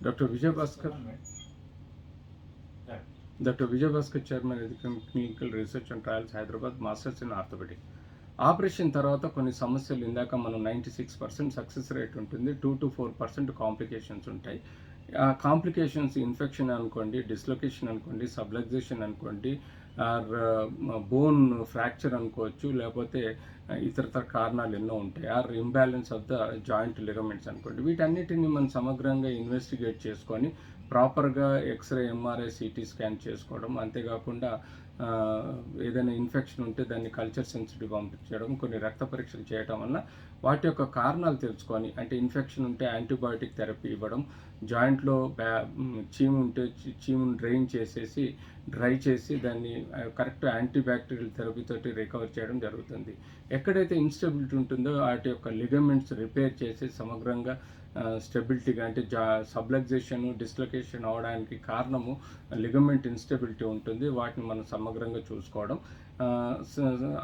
Doctor Vijayabhaskar doctor Vijayabhaskar chairman clinical research and trials Hyderabad masters in orthopaedic operation తర్వాత కొన్ని సమస్యలు ఇందాక మనం ninety six percent success rate ఉంటుంది two to four percent complications ఉంటాయి. ఆ కాంప్లికేషన్స్ ఇన్ఫెక్షన్ అనుకోండి డిస్లొకేషన్ అనుకోండి సబ్లక్సేషన్ అనుకోండి ఆర్ బోన్ ఫ్రాక్చర్ అనుకోవచ్చు లేకపోతే ఇతరతర కారణాలు ఎన్నో ఉంటాయి. Or imbalance of the joint ligaments అనుకోండి. వీటన్నిటిని మనం సమగ్రంగా ఇన్వెస్టిగేట్ చేసుకొని ప్రాపర్గా ఎక్స్రే ఎంఆర్ఐ సిటీ స్కాన్ చేసుకోవడం అంతేకాకుండా ఏదైనా ఇన్ఫెక్షన్ ఉంటే దాన్ని కల్చర్ సెన్సిటివ్ పంపించడం కొన్ని రక్త పరీక్షలు చేయడం వల్ల వాటి యొక్క కారణాలు తెలుసుకొని అంటే ఇన్ఫెక్షన్ ఉంటే యాంటీబయాటిక్ థెరపీ ఇవ్వడం జాయింట్లో బ్యా చీము ఉంటే చీమును డ్రైన్ చేసేసి డ్రై చేసి దాన్ని కరెక్ట్ యాంటీ బ్యాక్టీరియల్ రికవర్ చేయడం జరుగుతుంది. ఎక్కడైతే ఇన్స్టెబిలిటీ ఉంటుందో వాటి యొక్క లిగమెంట్స్ రిపేర్ చేసి సమగ్రంగా స్టెబిలిటీగా అంటే జా సబ్లగ్జేషన్ డిస్లొకేషన్ అవడానికి కారణము లిగమెంట్ ఇన్స్టెబిలిటీ ఉంటుంది. వాటిని మనం సమగ్రంగా చూసుకోవడం.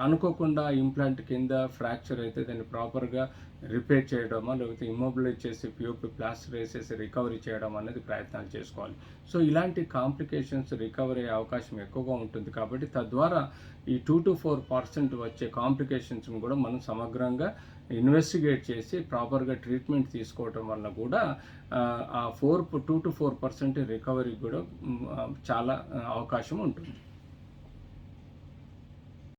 అనుకోకుండా ఇంప్లాంట్ కింద ఫ్రాక్చర్ అయితే దాన్ని ప్రాపర్గా రిపేర్ చేయడమా లేకపోతే ఇమ్మొబిలైజ్ చేసి పిఓపి ప్లాస్టర్ వేసేసి రికవరీ చేయడం అనేది ప్రయత్నాలు చేసుకోవాలి. సో ఇలాంటి కాంప్లికేషన్స్ రికవరీ అయ్యే అవకాశం ఎక్కువగా ఉంటుంది. కాబట్టి తద్వారా ఈ టూ టు ఫోర్ పర్సెంట్ వచ్చే కాంప్లికేషన్స్ని కూడా మనం సమగ్రంగా ఇన్వెస్టిగేట్ చేసి ప్రాపర్గా ట్రీట్మెంట్ తీసుకోవటం వల్ల కూడా ఆ, four two to four percent recovery కూడా చాలా అవకాశం ఉంటుంది.